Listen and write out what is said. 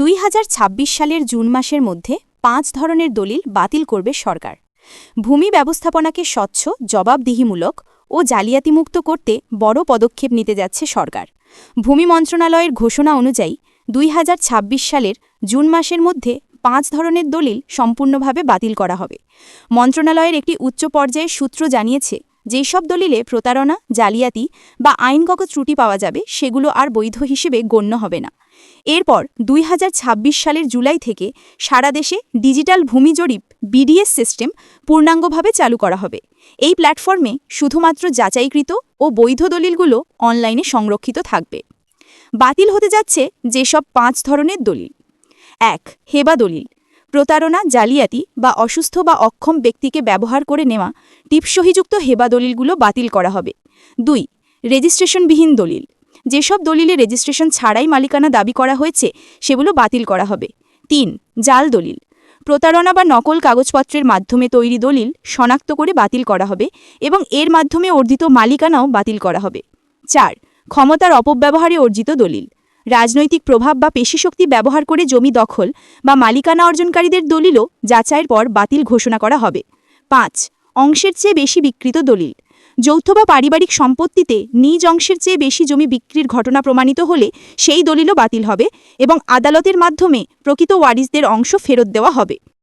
দুই হাজার ছাব্বিশ সালের জুন মাসের মধ্যে পাঁচ ধরনের দলিল বাতিল করবে সরকার। ভূমি ব্যবস্থাপনাকে স্বচ্ছ, জবাবদিহিমূলক ও জালিয়াতিমুক্ত করতে বড় পদক্ষেপ নিতে যাচ্ছে সরকার। ভূমি মন্ত্রণালয়ের ঘোষণা অনুযায়ী দুই হাজার ছাব্বিশ সালের জুন মাসের মধ্যে পাঁচ ধরনের দলিল সম্পূর্ণভাবে বাতিল করা হবে। মন্ত্রণালয়ের একটি উচ্চ পর্যায়ের সূত্র জানিয়েছে যেই সব দলিলে প্রতারণা, জালিয়াতি বা আইনগত ত্রুটি পাওয়া যাবে, সেগুলো আর বৈধ হিসেবে গণ্য হবে না। এরপর দুই হাজার ছাব্বিশ সালের জুলাই থেকে সারা দেশে ডিজিটাল ভূমি জরিপ, বিডিএস সিস্টেম পূর্ণাঙ্গভাবে চালু করা হবে। এই প্ল্যাটফর্মে শুধুমাত্র যাচাইকৃত ও বৈধ দলিলগুলো অনলাইনে সংরক্ষিত থাকবে। বাতিল হতে যাচ্ছে যেসব পাঁচ ধরনের দলিল। এক, হেবা দলিল। প্রতারণা, জালিয়াতি বা অসুস্থ বা অক্ষম ব্যক্তিকে ব্যবহার করে নেওয়া টিপসহিযুক্ত হেবা দলিলগুলো বাতিল করা হবে। দুই, রেজিস্ট্রেশনবিহীন দলিল। যেসব দলিলে রেজিস্ট্রেশন ছাড়াই মালিকানা দাবি করা হয়েছে, সেগুলো বাতিল করা হবে। তিন, জাল দলিল। প্রতারণা বা নকল কাগজপত্রের মাধ্যমে তৈরি দলিল শনাক্ত করে বাতিল করা হবে এবং এর মাধ্যমে অর্জিত মালিকানাও বাতিল করা হবে। চার, ক্ষমতার অপব্যবহারে অর্জিত দলিল। রাজনৈতিক প্রভাব বা পেশিশক্তি ব্যবহার করে জমি দখল বা মালিকানা অর্জনকারীদের দলিলও যাচাইয়ের পর বাতিল ঘোষণা করা হবে। পাঁচ, অংশের চেয়ে বেশি বিকৃত দলিল। যৌথ বা পারিবারিক সম্পত্তিতে নিজ অংশের চেয়ে বেশি জমি বিক্রির ঘটনা প্রমাণিত হলে সেই দলিলও বাতিল হবে এবং আদালতের মাধ্যমে প্রকৃত ওয়ারিসদের অংশ ফেরত দেওয়া হবে।